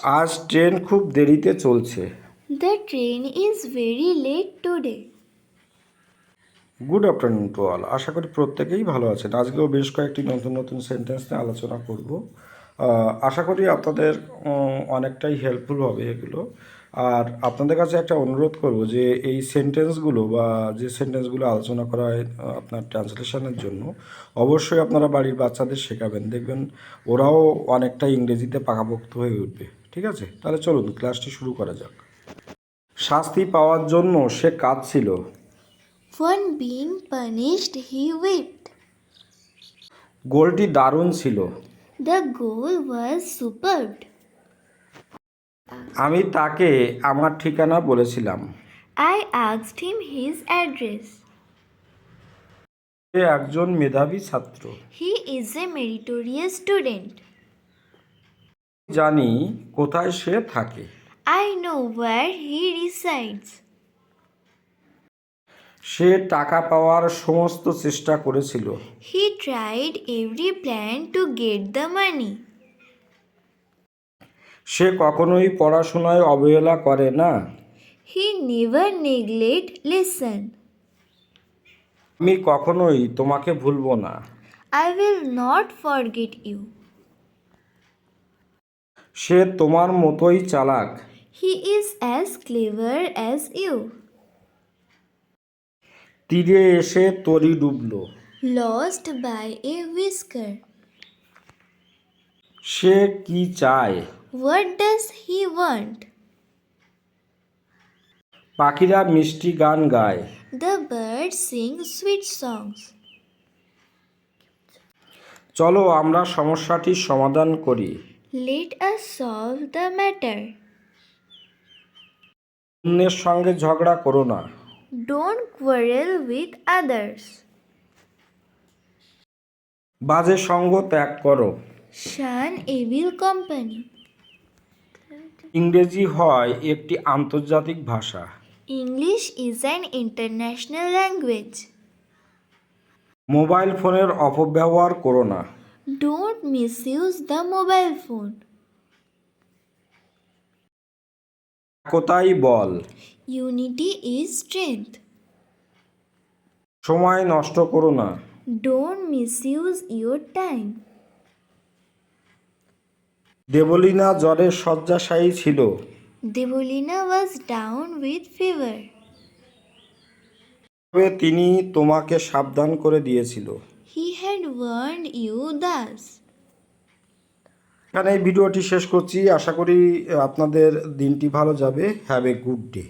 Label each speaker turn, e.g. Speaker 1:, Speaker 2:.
Speaker 1: আজ ট্রেন খুব দেরিতে চলছে।
Speaker 2: The train is very late today.
Speaker 1: Good afternoon to all আশা করি প্রত্যেকেই ভালো আছেন। আজকেও বেশ কয়েকটি নতুন নতুন সেন্টেন্স নিয়ে আলোচনা করব। আশা করি আপনাদের অনেকটাই হেল্পফুল হবে এগুলো। আর আপনাদের কাছে একটা অনুরোধ করব যে এই সেন্টেন্সগুলো বা যে সেন্টেন্সগুলো আলোচনা করা হয় আপনার ট্রান্সলেশনের জন্য অবশ্যই আপনারা বাড়ির বাচ্চাদের শেখাবেন। দেখবেন ওরাও অনেকটা ইংরেজিতে পাকাপোক্ত হয়ে উঠবে। ঠিক আছে? তাহলে চলুন ক্লাসটি শুরু করা যাক। শাস্তি পাওয়ার জন্য সে কাঁদছিল।
Speaker 2: For being punished he wept
Speaker 1: গোলটি দারুণ ছিল।
Speaker 2: দ্য গোল ওয়াজ সুপারড
Speaker 1: আমি তাকে আমার ঠিকানা বলেছিলাম।
Speaker 2: I asked him his address
Speaker 1: সে একজন মেধাবী ছাত্র।
Speaker 2: He is a meritorious student
Speaker 1: জানি কোথায় সে থাকে।
Speaker 2: I know where he resides
Speaker 1: সে টাকা পাওয়ার সমস্ত চেষ্টা করেছিল।
Speaker 2: He tried every plan to get the money
Speaker 1: সে কখনোই পড়াশোনায় অবহেলা করে না।
Speaker 2: হি নেভার নেগলেক্ট লেসন
Speaker 1: আমি কখনোই তোমাকে ভুলবো না।
Speaker 2: I will not forget you
Speaker 1: সে তোমার মতোই চালাক।
Speaker 2: He is as clever as you
Speaker 1: তীরে এসে তরি ডুবল।
Speaker 2: লস্ট বাই এ উইস্কার
Speaker 1: সে কি চায়?
Speaker 2: হোয়াট ডাজ হি ওয়ান্ট
Speaker 1: পাখিরা মিষ্টি গান গায়।
Speaker 2: The bird sing sweet songs
Speaker 1: চলো আমরা সমস্যাটির সমাধান করি।
Speaker 2: Let us solve the matter.
Speaker 1: অন্যের সঙ্গে ঝগড়া করো না
Speaker 2: Don't quarrel with others.
Speaker 1: বাজে সঙ্গ ত্যাগ করো
Speaker 2: Shun evil company.
Speaker 1: ইংরেজি হয় একটি আন্তর্জাতিক ভাষা
Speaker 2: English is an international language.
Speaker 1: Mobile ফোনের অপব্যবহার করো না
Speaker 2: Don't misuse the mobile phone.
Speaker 1: একতাই ball
Speaker 2: Unity is strength.
Speaker 1: সময় নষ্ট করো না
Speaker 2: Don't misuse your time.
Speaker 1: Debolina জ্বরে শয্যাশায়ী ছিল
Speaker 2: Devolina was down with fever.
Speaker 1: তবে তিনি তোমাকে সাবধান করে দিয়েছিল।
Speaker 2: He had warned you thus.
Speaker 1: এখানে এই ভিডিওটি শেষ করছি। আশা করি আপনাদের দিনটি ভালো যাবে। Have a good day